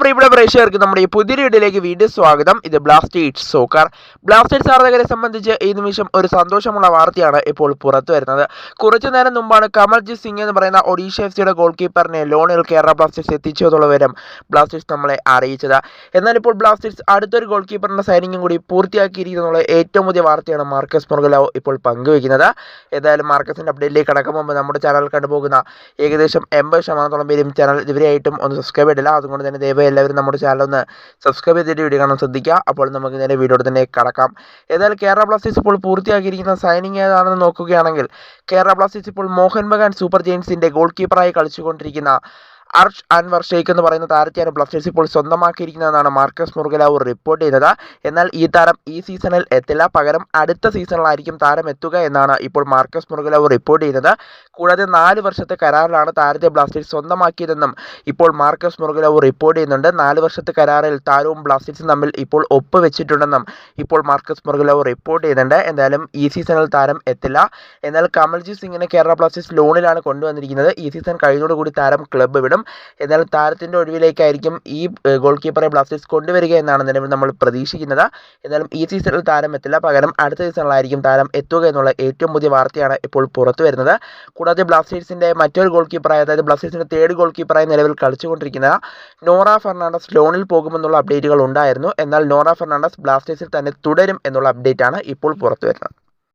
പ്രിയപ്പെട്ട പ്രേക്ഷകർക്ക് നമ്മുടെ ഈ പുതിയ വീഡിയോയിലേക്ക് വീണ്ടും സ്വാഗതം. ഇത് ബ്ലാസ്റ്റേഴ്സ് സോക്കർ ബ്ലാസ്റ്റേഴ്സ് ആരാധകരെ സംബന്ധിച്ച് ഈ നിമിഷം ഒരു സന്തോഷമുള്ള വാർത്തയാണ് ഇപ്പോൾ പുറത്തു വരുന്നത്. കുറച്ചു നേരം മുമ്പാണ് കമൽജിത് സിംഗ് എന്ന് പറയുന്ന ഒഡീഷ എഫ് സിയുടെ ഗോൾ കീപ്പറിനെ ലോണിൽ കേരള ബ്ലാസ്റ്റേഴ്സ് എത്തിച്ചതുള്ള വിവരം ബ്ലാസ്റ്റേഴ്സ് നമ്മളെ അറിയിച്ചത്. എന്നാൽ ഇപ്പോൾ ബ്ലാസ്റ്റേഴ്സ് അടുത്തൊരു ഗോൾ കീപ്പറിന്റെ സൈനിങ്ങും കൂടി പൂർത്തിയാക്കിയിരിക്കുന്നുള്ള ഏറ്റവും പുതിയ വാർത്തയാണ് മാർക്കസ് മുർഗലാവ് ഇപ്പോൾ പങ്കുവയ്ക്കുന്നത്. ഏതായാലും മാർക്കസിന്റെ അപ്ഡേറ്റിലേക്ക് കടക്കും മുമ്പ് നമ്മുടെ ചാനൽ കണ്ടുപോകുന്ന ഏകദേശം എൺപത് ശതമാനത്തോളം പേരും ചാനൽ ഇതുവരെയായിട്ടും ഒന്ന് സബ്സ്ക്രൈബ് ചെയ്തില്ല അതുകൊണ്ട് തന്നെ ദയവായി എല്ലാവരും നമ്മുടെ ചാനൽ ഒന്ന് സബ്സ്ക്രൈബ് ചെയ്തിട്ട് വീഡിയോ കാണാൻ ശ്രദ്ധിക്കുക. അപ്പോൾ നമുക്ക് നേരെ വീഡിയോ തന്നെ കടക്കാം. ഏതായാലും കേരള ബ്ലാസ്റ്റേഴ്സ് ഇപ്പോൾ പൂർത്തിയാക്കിയിരിക്കുന്ന സൈനിങ് ഏതാണെന്ന് നോക്കുകയാണെങ്കിൽ കേരള ബ്ലാസ്റ്റേഴ്സ് ഇപ്പോൾ മോഹൻ ബഗാൻ സൂപ്പർ ജെയിൻസിന്റെ ഗോൾ കീപ്പറായി കളിച്ചുകൊണ്ടിരിക്കുന്ന അർഷ് അൻവർ ഷെയ്ഖ് എന്ന് പറയുന്ന താരത്തെയാണ് ബ്ലാസ്റ്റേഴ്സ് ഇപ്പോൾ സ്വന്തമാക്കിയിരിക്കുന്നതെന്നാണ് മാർക്കസ് മുർഗലാവൂർ റിപ്പോർട്ട് ചെയ്തത് എന്നാൽ ഈ താരം ഈ സീസണിൽ എത്തില്ല. പകരം അടുത്ത സീസണിലായിരിക്കും താരം എത്തുക എന്നാണ് ഇപ്പോൾ മാർക്കസ് മുർഗലാവൂർ റിപ്പോർട്ട് ചെയ്യുന്നത്. കൂടാതെ നാല് വർഷത്തെ കരാറിലാണ് താരത്തെ ബ്ലാസ്റ്റേഴ്സ് സ്വന്തമാക്കിയതെന്നും ഇപ്പോൾ മാർക്കസ് മുറുകലവ് റിപ്പോർട്ട് ചെയ്യുന്നുണ്ട്. നാല് വർഷത്തെ കരാറിൽ താരവും ബ്ലാസ്റ്റേഴ്സും തമ്മിൽ ഇപ്പോൾ ഒപ്പുവെച്ചിട്ടുണ്ടെന്നും ഇപ്പോൾ മാർക്കസ് മുറുകലവ് റിപ്പോർട്ട് ചെയ്യുന്നുണ്ട്. എന്തായാലും ഈ സീസണിൽ താരം എത്തില്ല. എന്നാൽ കമൽജിത് സിംഗിനെ കേരള ബ്ലാസ്റ്റേഴ്സ് ലോണിലാണ് കൊണ്ടുവന്നിരിക്കുന്നത്. ഈ സീസൺ കഴിഞ്ഞോടുകൂടി താരം ക്ലബ്ബ് വിടും. എന്നാൽ താരത്തിന്റെ ഒഴിവിലേക്കായിരിക്കും ഈ ഗോൾ കീപ്പറെ ബ്ലാസ്റ്റേഴ്സ് കൊണ്ടുവരിക എന്നാണ് നിലവിൽ നമ്മൾ പ്രതീക്ഷിക്കുന്നത്. എന്നാലും ഈ സീസണിൽ താരം എത്തില്ല. പകരം അടുത്ത സീസണിലായിരിക്കും താരം എത്തുക എന്നുള്ള ഏറ്റവും പുതിയ വാർത്തയാണ് ഇപ്പോൾ പുറത്തു വരുന്നത് കൂടാതെ ബ്ലാസ്റ്റേഴ്സിന്റെ മറ്റൊരു ഗോൾ കീപ്പറായ അതായത് ബ്ലാസ്റ്റേഴ്സിന്റെ തേർഡ് ഗോൾ കീപ്പറായി നിലവിൽ കളിച്ചുകൊണ്ടിരിക്കുന്ന നോറ ഫെർണാണ്ടസ് ലോണിൽ പോകുമെന്നുള്ള അപ്ഡേറ്റുകൾ ഉണ്ടായിരുന്നു. എന്നാൽ നോറ ഫെർണാണ്ടസ് ബ്ലാസ്റ്റേഴ്സിൽ തന്നെ തുടരും എന്നുള്ള അപ്ഡേറ്റാണ് ഇപ്പോൾ പുറത്തു വരുന്നത്